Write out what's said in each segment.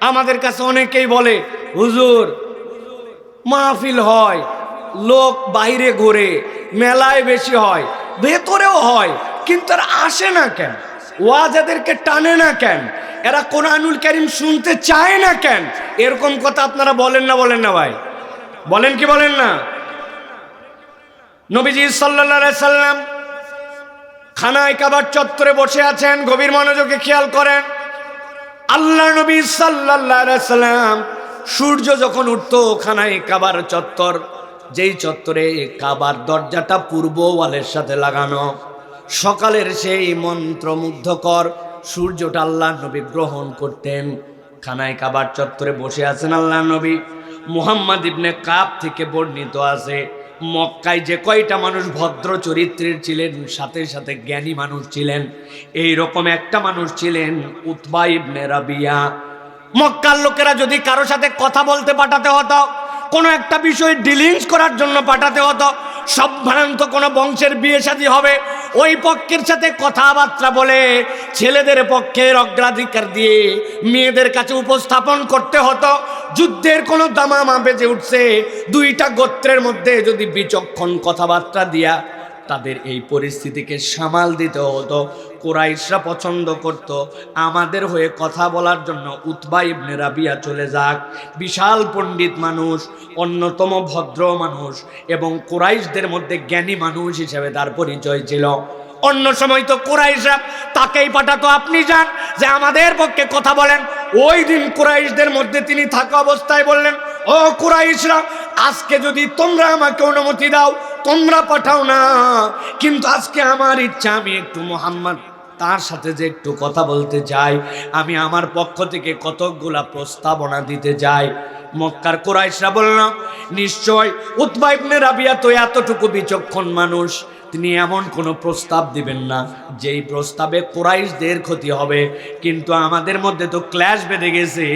আমাদের কাছে অনেকেই বলে, হুজুর, মাহফিল হয়, লোক বাইরে ঘোরে, মেলায় বেশি হয়, ভেতরেও হয়, কিন্তু আর আসে না কেন? ওয়াজ এদেরকে টানে না কেন? এরা কোরআনুল করিম শুনতে চায় না কেন? এরকম কথা আপনারা বলেন না বলেন না ভাই। বলেন কি বলেন না? নবীজি সাল্লা সাল্লাম খানায় কাবার চত্বরে বসে আছেন, গভীর মনোযোগে খেয়াল করেন। আল্লাহ নবী সাল্লাম সূর্য যখন উঠতো খানায় কাবার চত্বর। যেই চত্বরে কাবার দরজাটা পূর্ব ওয়ালের সাথে লাগানো। সকালের সেই মন্ত্রমুগ্ধকর সূর্যটা আল্লাহ নবী গ্রহণ করতেন। খানায় কাবার চত্বরে বসে আছেন আল্লাহ নবী। মুহাম্মদ ইবনে কাপ থেকে বর্ণিত আছে মক্কায় যে কয়টা মানুষ ভদ্র চরিত্রের ছিলেন, সাথে সাথে জ্ঞানী মানুষ ছিলেন এই রকম একটা মানুষ ছিলেন উৎবাইব মেরাবিয়া রাবিয়া। মক্কার লোকেরা যদি কারও সাথে কথা বলতে পাঠাতে হতো, কোনো একটা বিষয়ে ডিলিংস করার জন্য পাঠাতে হতো সম্ভ্রান্ত কোনো বংশের বিয়ে শাদী হবে ওই পক্ষের সাথে কথাবার্তা বলে ছেলেদের পক্ষের অগ্রাধিকার দিয়ে মেয়েদের কাছে উপস্থাপন করতে হতো। যুদ্ধের কোনো দামা দামামা বেজে উঠছে। দুইটা গোত্রের মধ্যে যদি বিচক্ষণ কথাবার্তা দিয়া তাদের এই পরিস্থিতিকে সামাল দিতে হতো। কোরাইশরা পছন্দ করত। আমাদের হয়ে কথা বলার জন্য উতবা ইবনে রাবিয়া চলে যাক। বিশাল পণ্ডিত মানুষ, অন্যতম ভদ্র মানুষ এবং কোরাইশদের মধ্যে জ্ঞানী মানুষ হিসেবে তার পরিচয় ছিল। অন্য সময় তো কোরাইশরা তাকেই পাঠাতো, আপনি যান, যে আমাদের পক্ষে কথা বলেন। ওই দিন কোরাইশদের মধ্যে তিনি থাকা অবস্থায় বললেন, ও কুরাইশরা, আজকে যদি তোমরা আমাকে অনুমতি দাও, তোমরা পাঠাও না। কিন্তু আজকে আমার ইচ্ছা, আমি একটু মোহাম্মদ তার সাথে যে একটু কথা বলতে যাই, আমি আমার পক্ষ থেকে কতকগুলা প্রস্তাবনা দিতে যাই। মক্কার কোরাইশরা বললাম নিশ্চয় উৎবাইবনের রাবিয়া তো এতটুকু বিচক্ষণ মানুষ। তিনি এমন কোনো প্রস্তাব দিবেন না, যেই প্রস্তাবে কোরাইশদের ক্ষতি হবে। কিন্তু আমাদের মধ্যে তো ক্ল্যাশ বেঁধে গেছে।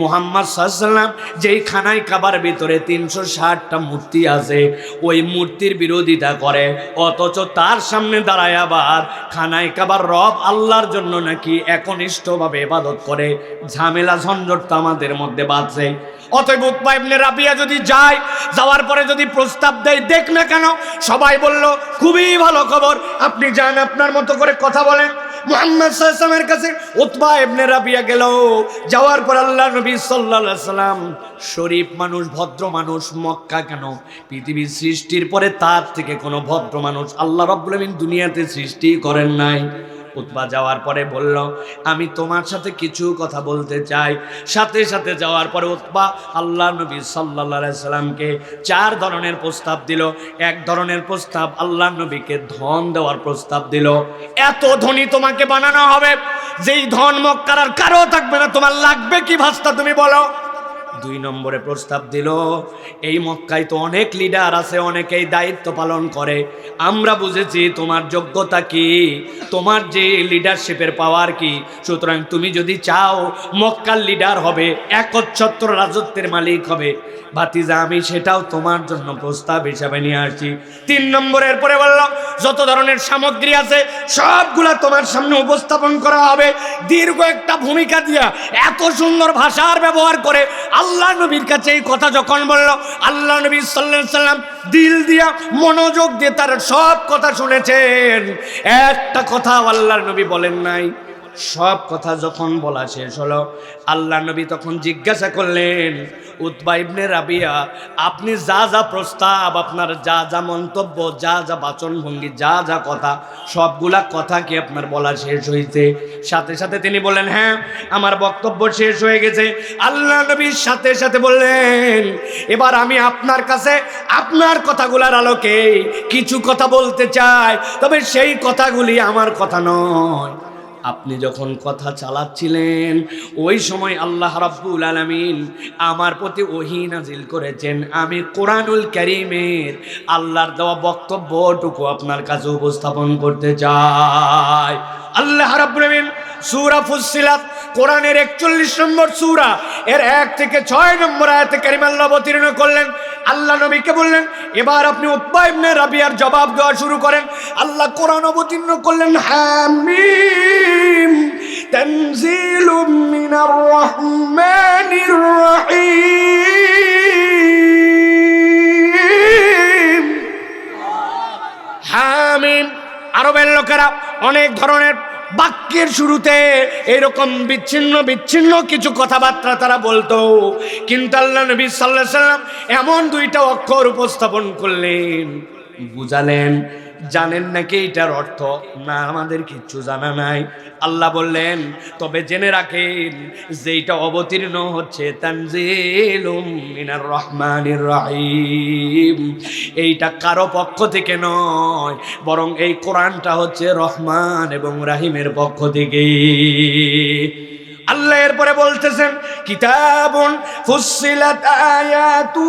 মোহাম্মদ সাল্লাম যেই খানায় কাবার ভিতরে তিনশো ষাটটা মূর্তি আছে, ওই মূর্তির বিরোধিতা করে। অথচ তার সামনে দাঁড়ায় আবার খানায় কাবার রব আল্লাহর জন্য নাকি একনিষ্ঠভাবে ইবাদত করে। ঝামেলা, ঝঞ্ঝট তো আমাদের মধ্যে বাঁচছে অতএব উৎপা ইবনে রাবিয়া যদি যায়, যাওয়ার পরে যদি প্রস্তাব দেয়, দেখ না কেন, সবাই বলল খুবই ভালো খবর। আপনি যান, আপনার মতো করে কথা বলেন। সাল্লামের কাছে উতবা ইবনে রাবিয়া গেল। যাওয়ার পর আল্লাহ নবী আলাইহি সাল্লাম শরীফ মানুষ, ভদ্র মানুষ, মক্কা কেন? পৃথিবীর সৃষ্টির পরে তার থেকে কোনো ভদ্র মানুষ আল্লাহ রাব্বুল দুনিয়াতে সৃষ্টি করেন নাই। উতবা যাওয়ার পরে বলল, আমি তোমার সাথে কিছু কথা বলতে চাই। সাথে সাথে যাওয়ার পরে উতবা আল্লাহ নবী সাল্লামকে চার ধরনের প্রস্তাব দিল। এক ধরনের প্রস্তাব আল্লাহ নবীকে ধন দেওয়ার প্রস্তাব দিল। এত ধনী তোমাকে বানানো হবে, যেই ধন মক্কার আর কারও থাকবে না। তোমার লাগবে কি ভাস্তা তুমি বলো? দুই নম্বরে প্রস্তাব দিল, এই মক্কায় তো অনেক লিডার আছে, অনেকেই দায়িত্ব পালন করে। আমরা বুঝেছি তোমার যোগ্যতা কি, তোমার যে লিডারশিপের পাওয়ার কি। সুতরাং তুমি যদি চাও মক্কার লিডার হবে, একচ্ছত্র রাজত্বের মালিক হবে। ভাতিজা, আমি সেটাও তোমার জন্য প্রস্তাব হিসাবে নিয়ে আসছি। তিন নম্বরের পরে বলল যত ধরনের সামগ্রী আছে, সবগুলা তোমার সামনে উপস্থাপন করা হবে। দীর্ঘ একটা ভূমিকা দিয়া এত সুন্দর ভাষার ব্যবহার করে আল্লাহ নবীর কাছে এই কথা যখন বলল, আল্লাহ নবী সাল্লাহ সাল্লাম দিল দিয়া মনোযোগ দিয়ে তার সব কথা শুনেছেন। একটা কথা আল্লাহ নবী বলেন নাই। সব কথা যখন বলা শেষ হলো, আল্লাহ নবী তখন জিজ্ঞাসা করলেন, উতবা ইবনে রাবিয়া, আপনি যা যা প্রস্তাব, আপনার যা যা মন্তব্য, যা যা বাচনভঙ্গি, যা যা কথা, সবগুলা কথা কি আপনার বলা শেষ হয়েছে সাথে সাথে তিনি বললেন হ্যাঁ আমার বক্তব্য শেষ হয়ে গেছে। আল্লাহ নবীর সাথে সাথে বললেন, এবার আমি আপনার কাছে আপনার কথাগুলার আলোকে কিছু কথা বলতে চাই, তবে সেই কথাগুলি আমার কথা নয়। আপনি যখন কথা চালাচ্ছিলেন, ওই সময় আল্লাহ রাব্বুল আলামিন আমার প্রতি ওহি নাজিল করেছেন। আমি কোরআনুল করিমের আল্লাহর দেওয়া বক্তব্যটুকু আপনার কাছে উপস্থাপন করতে চাই। আল্লাহ রাব্বুল আলামিন সূরা কোরআনের একচল্লিশ নম্বর সুরা, এর এক থেকে ছয় নম্বর আয়তে কারিমাল্লাহ অবতীর্ণ করলেন। আল্লাহ নবীকে বললেন, এবার আপনি উপায়নে রাবিয়ার জবাব দেওয়া শুরু করেন। আল্লাহ কোরআন অবতীর্ণ করলেন, হামিম তানজিলুম মিনার রহমানির রহিম। হামিম, আরবের লোকেরা অনেক ধরনের বাক্যের শুরুতে এরকম বিচ্ছিন্ন বিচ্ছিন্ন কিছু কথাবার্তা তারা বলতো। কিন্তু আল্লাহ নবী সাল্লাহ সাল্লাম এমন দুইটা অক্ষর উপস্থাপন করলেন। বুঝালেন জানেন নাকি এটার অর্থ? না, আমাদের কিচ্ছু জানা নাই। আল্লাহ বললেন, তবে জেনে রাখেন যে এটা অবতীর্ণ হচ্ছে মিনার রহমানির রহিম। এইটা কারও পক্ষ থেকে নয়, বরং এই কোরআনটা হচ্ছে রহমান এবং রাহিমের পক্ষ থেকে আল্লাহ এরপরে বলতেছেন কিতাবুন ফুসিলাত আয়াতু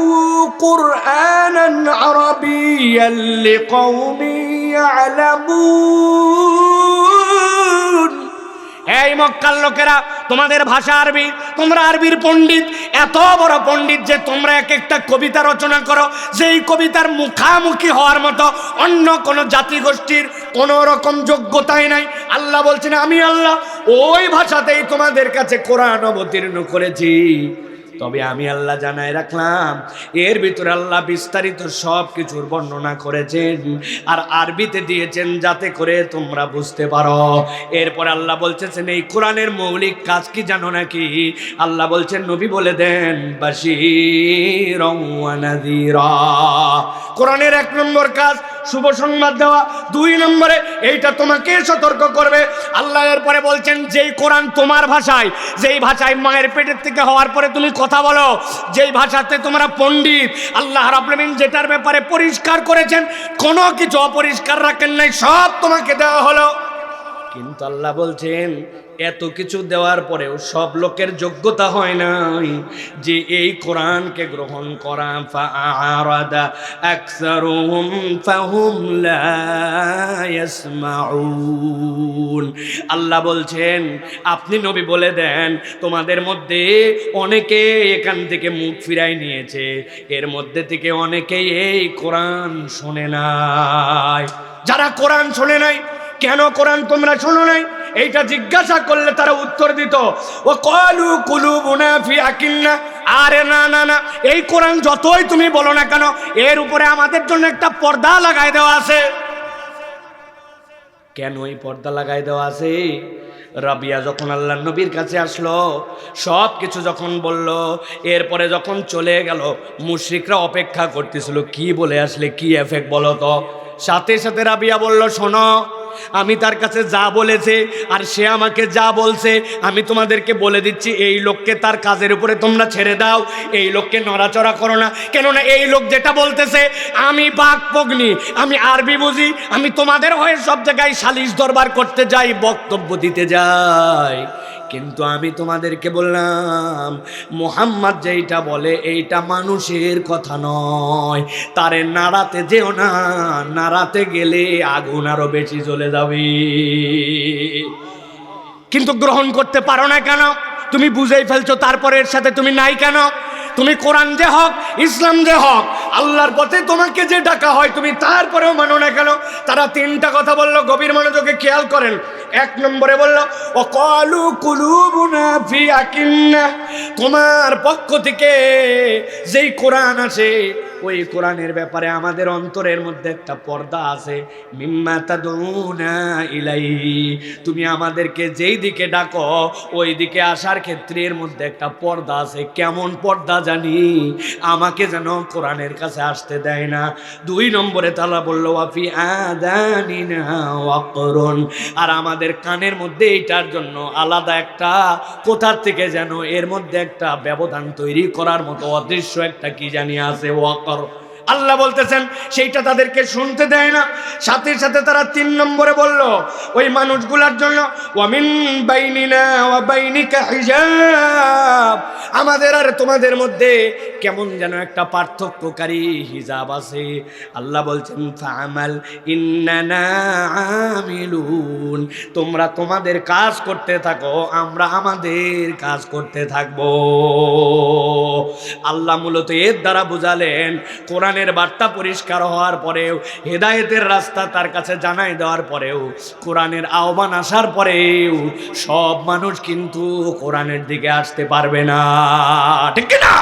কুরআনান আরাবিয়াল লিকাউমি ইয়ালামুন এই মক্কার লোকেরা তোমাদের ভাষা আরবি, তোমরা আরবির পণ্ডিত। এত বড় পণ্ডিত যে তোমরা এক একটা কবিতা রচনা করো, যেই কবিতার মুখামুখি হওয়ার মতো অন্য কোনো জাতিগোষ্ঠীর কোনো রকম যোগ্যতাই নাই। আল্লাহ বলছেন, আমি আল্লাহ, ওই ভাষাতেই তোমাদের কাছে কোরআন অবতীর্ণ করেছি। তবে আমি আল্লাহ জানাই রাখলাম, এর ভিতরে আল্লাহ বিস্তারিত সব কিছুর বর্ণনা করেছেন আর আরবিতে দিয়েছেন যাতে করে তোমরা বুঝতে পারো। এরপর আল্লাহ বলতেছেন, এই কোরআনের মৌলিক কাজ কি জানো নাকি? আল্লাহ বলছেন, নবী বলে দেন বাশির কোরআনের এক নম্বর কাজ শুভ সংবাদ দেওয়া। দুই নম্বরে, এইটা তোমাকে সতর্ক করবে। আল্লাহ এরপরে বলছেন, যেই কোরআন তোমার ভাষায়, যেই ভাষায় মায়ের পেটের থেকে হওয়ার পরে তুমি কথা বলো, যেই ভাষাতে তোমরা পণ্ডিত, আল্লাহ রাবলিন যেটার ব্যাপারে পরিষ্কার করেছেন, কোনো কিছু অপরিষ্কার রাখেন নাই, সব তোমাকে দেওয়া হলো। কিন্তু আল্লাহ বলছেন এত কিছু দেওয়ার পরেও সব লোকের যোগ্যতা হয় নাই যে এই কোরআনকে গ্রহণ করা। আল্লাহ বলছেন, আপনি নবী বলে দেন, তোমাদের মধ্যে অনেকে এখান থেকে মুখ ফিরাই নিয়েছে, এর মধ্যে থেকে অনেকেই এই কোরআন শোনে নাই। যারা কোরআন শোনে নাই কেন কোরআন তোমরা শোনো নাই? এইটা জিজ্ঞাসা করলে তারা উত্তর দিত। ও কলু কুলু বুনাফি আকিন্না আরে না না না, এই কোরআন যতই তুমি বলো না কেন, এর উপরে আমাদের জন্য একটা পর্দা লাগাই দেওয়া আছে। কেন এই পর্দা লাগাই দেওয়া আছে? রাবিয়া যখন আল্লাহ নবীর কাছে আসলো সব কিছু যখন বলল, এরপরে যখন চলে গেল, মুশ্রিকরা অপেক্ষা করতেছিল, কি বলে আসলে, কি এফেক্ট বলো তো? সাথে সাথে রাবিয়া বলল, শোনো আমি তার কাছে যা বলেছে আর সে আমাকে যা বলছে, আমি তোমাদেরকে বলে দিচ্ছি, এই লোককে তার কাজের উপরে তোমরা ছেড়ে দাও, এই লোককে নড়াচড়া করো না। কেননা এই লোক যেটা বলতেছে, আমি বাঘ পগ্নি, আমি আরবি বুঝি, আমি তোমাদের হয়ে সব জায়গায় সালিশ দরবার করতে যাই, বক্তব্য দিতে যাই। কিন্তু আমি তোমাদেরকে বললাম, মোহাম্মদ যেইটা বলে এইটা মানুষের কথা নয়। তারে নাড়াতে যেও না, নাড়াতে গেলে আগুন আরও বেশি চলে যাবে। কিন্তু গ্রহণ করতে পারো না কেন? তুমি বুঝেই ফেলছো, তারপরে এর সাথে তুমি নাই কেন? তুমি কোরআন যে হক, ইসলাম যে হক, আল্লাহর পথে তোমাকে যে ডাকা হয়, তুমি তারপরেও মানো না কেন? তারা তিনটা কথা বলল, গভীর মনোযোগে খেয়াল করেন। এক নম্বরে বলল ও কলু কুলুবুনা ফি তোমার পক্ষ থেকে যেই কোরআন আছে, ওই কোরআনের ব্যাপারে আমাদের অন্তরের মধ্যে একটা পর্দা আছে। ইলাই তুমি আমাদেরকে যেই দিকে ডাকো, ওই দিকে আসার ক্ষেত্রে এর মধ্যে একটা পর্দা আছে। কেমন পর্দা জানি? আমাকে যেন কোরআনের কাছে আসতে দেয় না। দুই নম্বরে তালা বলল ওয়াফি আদানিনা ওয়াকরুন। আর আমাদের কানের মধ্যে এটার জন্য আলাদা একটা কোথার থেকে যেন এর মধ্যে একটা ব্যবধান তৈরি করার মতো অদৃশ্য একটা কি জানি আছে, ওয়াকর। আল্লাহ বলতেছেন, সেইটা তাদেরকে শুনতে দেয় না। সাথে সাথে তারা তিন নম্বরে বলল, ওই মানুষগুলার জন্য হিজাব। আমাদের আর তোমাদের মধ্যে কেমন যেন একটা পার্থক্যকারী হিজাব আছে। আল্লাহ বলছেন, ফামাল ইন্নানা তোমরা তোমাদের কাজ করতে থাকো, আমরা আমাদের কাজ করতে থাকব। আল্লাহ মূলত এর দ্বারা বোঝালেন বুঝালেন কোরআনের বার্তা পরিষ্কার হওয়ার পরেও, হেদায়েতের রাস্তা তার কাছে জানাই দেওয়ার পরেও, কোরআনের আহ্বান আসার পরেও সব মানুষ কিন্তু কোরআনের দিকে আসতে পারবে না। ঠিক না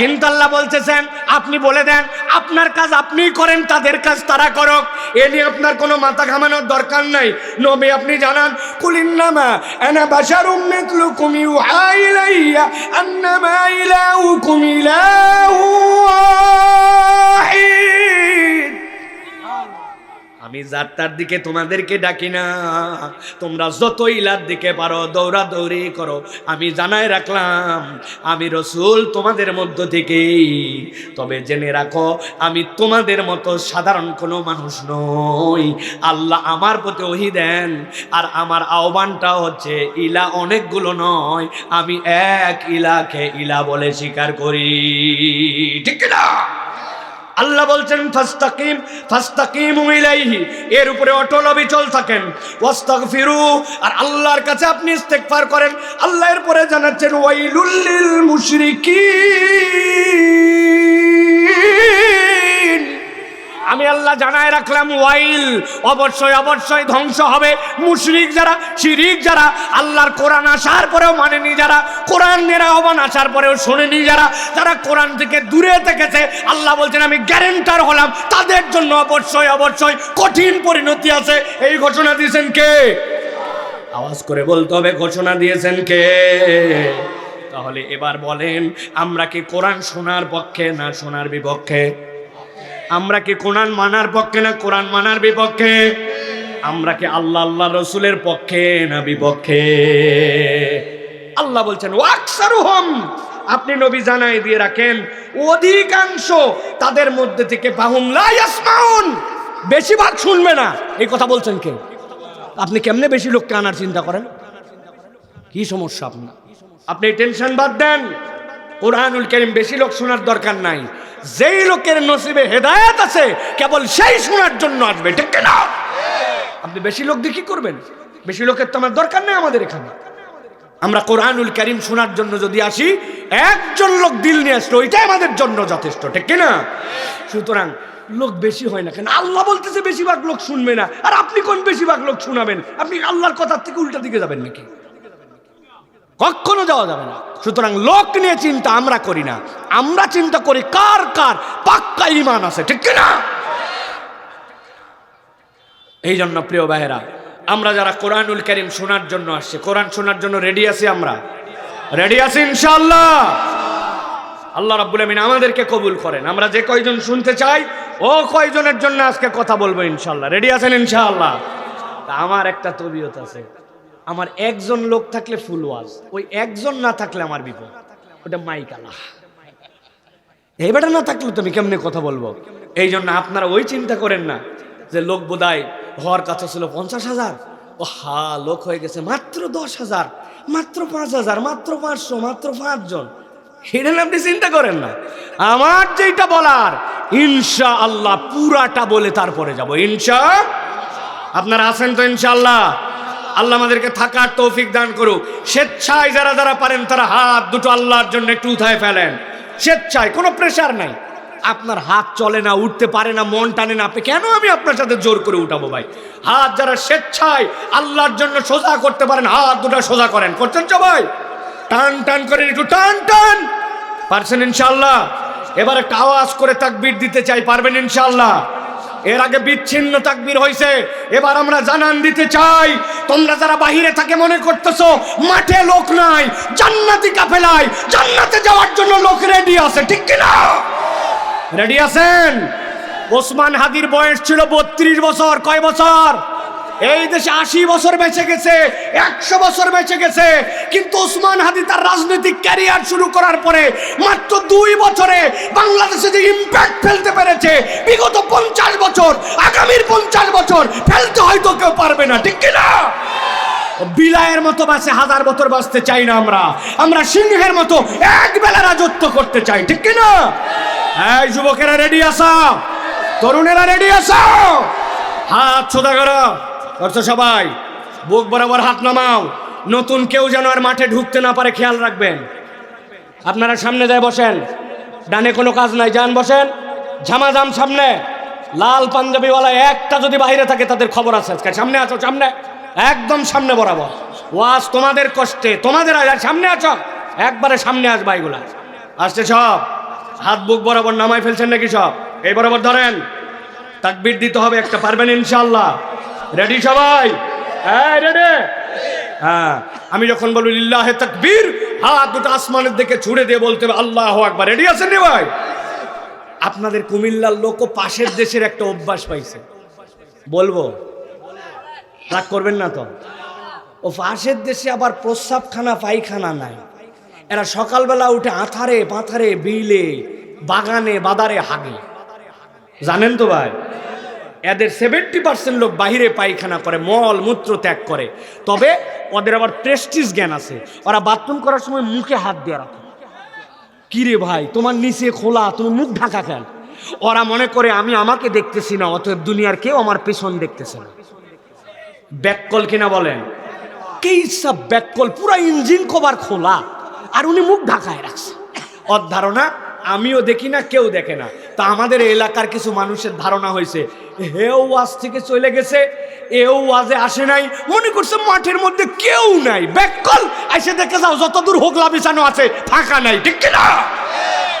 কিন্তু আল্লাহ বলতেছেন, আপনি বলে দেন, আপনার কাজ আপনিই করেন, তাদের কাজ তারা করক। এ নিয়ে আপনার কোনো মাথা ঘামানোর দরকার নাই। নবী, আপনি জানান, কুলিন্নামা আনা বাশারুম মিথলুকুম ইউহা ইলাইয়া আন্নামা ইলাহুকুম ইলাহু আমি যাত্রার দিকে তোমাদেরকে ডাকি না। তোমরা যত ইলার দিকে পারো দৌড়া দৌড়ি করো। আমি জানাই রাখলাম, আমি রসুল তোমাদের মধ্য থেকেই। তবে জেনে রাখো, আমি তোমাদের মতো সাধারণ কোনো মানুষ নই। আল্লাহ আমার প্রতি ওহি দেন, আর আমার আহ্বানটা হচ্ছে, ইলা অনেকগুলো নয়, আমি এক ইলাকে ইলা বলে স্বীকার করি। ঠিক না আল্লাহ বলছেন, ফাস্তাকিম ফাস্তাকিম ইলাইহি। এর উপরে অটল অবিচল থাকেন। ওয়াস্তাগফিরু, আর আল্লাহর কাছে আপনি ইস্তেগফার করেন। আল্লাহ এর পরে জানাচ্ছেন, ওয়াইলুল লিল মুশরিকিন। আমি আল্লাহ জানায় রাখলাম, ওয়াইল। অবশ্যই অবশ্যই ধ্বংস হবে। মুশরিক যারা, শিরিক যারা, আল্লাহর কোরআন আসার পরেও মানেনি যারা কোরআনের আহ্বান আসার পরেও শোনেনি যারা যারা কোরআন থেকে দূরে থেকেছে, আল্লাহ বলছেন, আমি গ্যারেন্টার হলাম, তাদের জন্য অবশ্যই অবশ্যই কঠিন পরিণতি আছে। এই ঘোষণা দিয়েছেন কে? আওয়াজ করে বলতে হবে, ঘোষণা দিয়েছেন কে? তাহলে এবার বলেন, আমরা কি কোরআন শোনার পক্ষে না শোনার বিপক্ষে? আমরা কি কোরআন মানার পক্ষে না কোরআন মানার বিপক্ষে? আমরা কি আল্লাহ আল্লাহ রসুলের পক্ষে না বিপক্ষে? আল্লাহ বলছেন, ওয়াকসারুহম আপনি নবী জানাই দিয়ে রাখেন, অধিকাংশ তাদের মধ্যে থেকে বাহুম লা ইয়াসমাউন বেশিরভাগ শুনবে না। এই কথা বলছেন কে? আপনি কেমনে বেশি লোককে আনার চিন্তা করেন? কি সমস্যা আপনার? আপনি টেনশন বাদ দেন। কোরআনুল করিম বেশি লোক শোনার দরকার নাই। যেই লোকের নসিবে হেদায়েত আছে, কেবল সেই শোনার জন্য আসবে, ঠিক না আপনি বেশি লোক দিয়ে কি করবেন? বেশি লোকের তো আমার দরকার নেই আমাদের এখানে। আমরা কোরআনুল করিম শোনার জন্য যদি আসি, একজন লোক দিল নিয়ে আসলো, ওইটাই আমাদের জন্য যথেষ্ট, ঠিক না সুতরাং লোক বেশি হয় না কেন? আল্লাহ বলতেছে বেশিরভাগ লোক শুনবে না। আর আপনি কোন বেশিরভাগ লোক শুনাবেন? আপনি আল্লাহর কথার থেকে উল্টা দিকে যাবেন নাকি? কখনো যাওয়া যাবে না। সুতরাং লোক নিয়ে চিন্তা আমরা করি না। আমরা চিন্তা করি কার কার পাক্কা ইমান আছে, ঠিক না এই জন্য প্রিয় ভাইয়েরা, আমরা যারা কোরআনুল করিম শোনার জন্য আসছে, কোরআন শোনার জন্য রেডি আছি আমরা? রেডি আছি ইনশাআল্লাহ। আল্লাহ রাব্বুল আমিন আমাদেরকে কবুল করেন। আমরা যে কয়জন শুনতে চাই, ও কয়জনের জন্য আজকে কথা বলব ইনশাল্লাহ রেডি আছেন ইনশাআল্লাহ? তা আমার একটা তবিয়ত আছে। আমার একজন লোক থাকলে ফুল ওয়াজ, ওই একজন না থাকলে আমার বিপদ। ওটা মাইক আল্লাহ এইবারটা না থাকলে তুমি কেমনে কথা বলব? এই জন্য আপনারা ওই চিন্তা করেন না যে লোক বোধহয় হওয়ার কাছে ছিল পঞ্চাশ হাজার। ও হা লোক হয়ে গেছে মাত্র দশ হাজার, মাত্র পাঁচ হাজার, মাত্র পাঁচশো, মাত্র পাঁচজন। সেটা আপনি চিন্তা করেন না। আমার যেটা বলার ইনশা আল্লাহ পুরাটা বলে তারপরে যাব। ইনশা আপনারা আছেন তো ইনশাআল্লাহ? আল্লাহ আমাদেরকে থাকার তৌফিক দান করুক। স্বেচ্ছায় যারা যারা পারেন, তারা হাত দুটো আল্লাহর জন্য একটু উঠায় ফেলেন। স্বেচ্ছায়, কোনো প্রেশার নাই। আপনার হাত চলে না, উঠতে পারে না, মন টানে না, আপনি কেন আমি আপনার সাথে জোর করে উঠাবো ভাই? হাত যারা স্বেচ্ছায় আল্লাহর জন্য সোজা করতে পারেন, হাত দুটো সোজা করেন। করছেন সবাই টান টান করেন একটু টান টান। পারছেন ইনশাল্লাহ এবার একটা আওয়াজ করে তাকবির দিতে চাই, পারবেন ইনশাল্লাহ এর আগে বিচ্ছিন্ন তাকবির হয়েছে এবার আমরা জানান দিতে চাই, তোমরা যারা বাহিরে থাকে মনে করতেছো, মাঠে লোক নাই, জান্নাতি কাফেলায়, জান্নাতে যাওয়ার জন্য লোক রেডি আছে, ঠিক কিনা? রেডি আছেন? ওসমান হাদির বয়স ছিল বত্রিশ বছর, কয় বছর? এই দেশে আশি বছর বেঁচে গেছে, একশো বছর বেঁচে গেছে, কিন্তু ওসমান হাদি তার রাজনৈতিক ক্যারিয়ার শুরু করার পরে মাত্র দুই বছরে বাংলাদেশে যে ইম্প্যাক্ট ফেলতে পেরেছে, বিগত পঞ্চাশ বছর, আগামীর পঞ্চাশ বছর ফেলতে হয়তো কেউ পারবে না, ঠিক কিনা? বিলায়ের মতো বাসে হাজার বছর বাঁচতে চাই না আমরা। আমরা সিংহের মতো এক বেলা রাজত্ব করতে চাই, ঠিক কিনা? এই যুবকেরা রেডি আসা তরুণেরা রেডি আসা হাত সোজা করো। করছ সবাই, বুক বরাবর হাত নামাও। নতুন কেউ যেন আর মাঠে ঢুকতে না পারে, খেয়াল রাখবেন। আপনারা সামনে যায় বসেন। ডানে কোনো কাজ নাই, যান বসেন। ঝামাঝাম সামনে। লাল পাঞ্জাবিওয়ালা একটা যদি বাইরে থাকে, তাদের খবর আছে আজকে। সামনে আছো, সামনে। একদম সামনে বরাবর। ওয়াজ তোমাদের কষ্টে, তোমাদের সামনে আছো? একবারে সামনে আসবা এগুলা। আসছে সব। হাত, বুক বরাবর নামাই ফেলছেন নাকি সব? এই বরাবর ধরেন। তাকবির দিতে হবে, একটা পারবেন ইনশাল্লাহ রেডি সবাই? হ্যাঁ হ্যাঁ আমি যখন বলি লিল্লাহে তাকবীর, হাত দুটো আসমানের দিকে ছুড়ে দিয়ে বলতে হবে, আল্লাহ আকবার। রেডি আছেন নি ভাই? আপনাদের কুমিল্লার লোক পাশের দেশের একটা অভ্যাস পাইছে। বলব? রাগ করবেন না তো? ও পাশের দেশে আবার প্রস্রাবখানা, পায়খানা নাই। এরা সকালবেলা উঠে আথারে পাথারে বিলে, বাগানে, বাদারে হাগে। জানেন তো ভাই? এদের সেভেন্টি পার্সেন্ট লোক বাহিরে পায়খানা করে, মল, মূত্র ত্যাগ করে। তবে ওদের আবার প্রেস্টিজ জ্ঞান আছে। ওরা বাথরুম করার সময় মুখে হাত দিয়ে রাখে। কিরে ভাই, তোমার নিচে খোলা, তুমি মুখ ঢাকা কেন? ওরা মনে করে, আমি আমাকে দেখতেছি না, অতএব দুনিয়ার কেউ আমার পেছন দেখতেছে না। ব্যাককল কিনা বলেন? কেই সব ব্যাককল? পুরা ইঞ্জিন কভার খোলা, আর উনি মুখ ঢাকায় রাখছে। ওর ধারণা আমিও দেখি না, কেউ দেখে না। তা আমাদের এলাকার কিছু মানুষের ধারণা হয়েছে হেও ওয়াজ থেকে চলে গেছে, এও ওয়াজে আসে নাই, মনে করছে মাঠের মধ্যে কেউ নাই। ব্যাককল এসে দেখে যাও, যত দূর হোগলা বিছানো আছে, ফাঁকা নাই, ঠিক কিনা?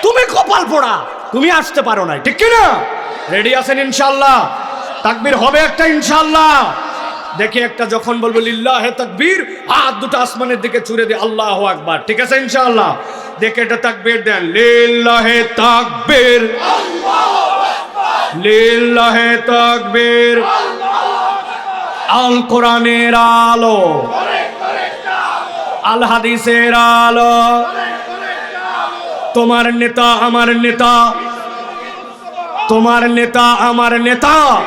তুমি কপাল পোড়া, তুমি আসতে পারো নাই, ঠিক কিনা? রেডি আছেন ইনশাল্লাহ তাকবির হবে একটা ইনশাল্লাহ দেখে একটা যখন বলব, লিল্লাহ হে তাকবীর হাত দুটো আসমানের দিকে ছুড়ে দিয়ে আল্লাহ আকবার। ঠিক আছে ইনশাআল্লাহ? দেখে এটা তাকবীর দেন, লিল্লাহে তাকবীর লিল্লাহে তাকবীর। আল কোরআনের আলো। আল হাদিসের আলো। তোমার নেতা আমার নেতা। তোমার নেতা আমার নেতা।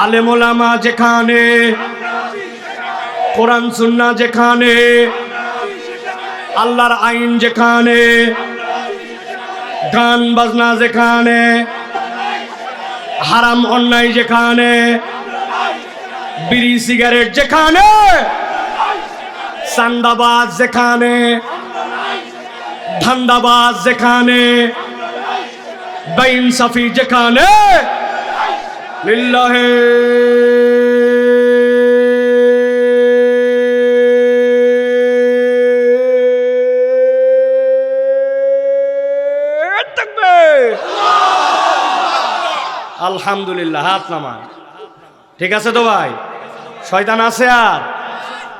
আলে আলেমোলামা যেখানে, কোরআন, সুন্না যেখানে, আল্লাহর আইন যেখানে, গান, বাজনা যেখানে হারাম অন্যায় যেখানে বিড়ি সিগারেট যেখানে সান্দাবাজ যেখানে ধান্দাবাজ যেখানে বেইনসাফি যেখানে লিল্লাহে আলহামদুলিল্লাহ, হাত নামান। ঠিক আছে তো ভাই? শয়তান আছে আর?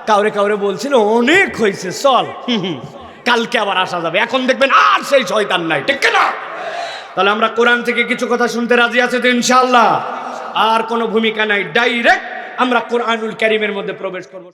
কাউরে কাউরে বলছিল, অনেক হয়েছে, চল। কালকে আবার আসা যাবে। এখন দেখবেন আর সেই শয়তান নাই, ঠিক না তাহলে আমরা কোরআন থেকে কিছু কথা শুনতে রাজি আছে তো ইনশাল্লাহ আর কোনো ভূমিকা নাই, ডাইরেক্ট আমরা কোরআনুল ক্যারিমের মধ্যে প্রবেশ করব।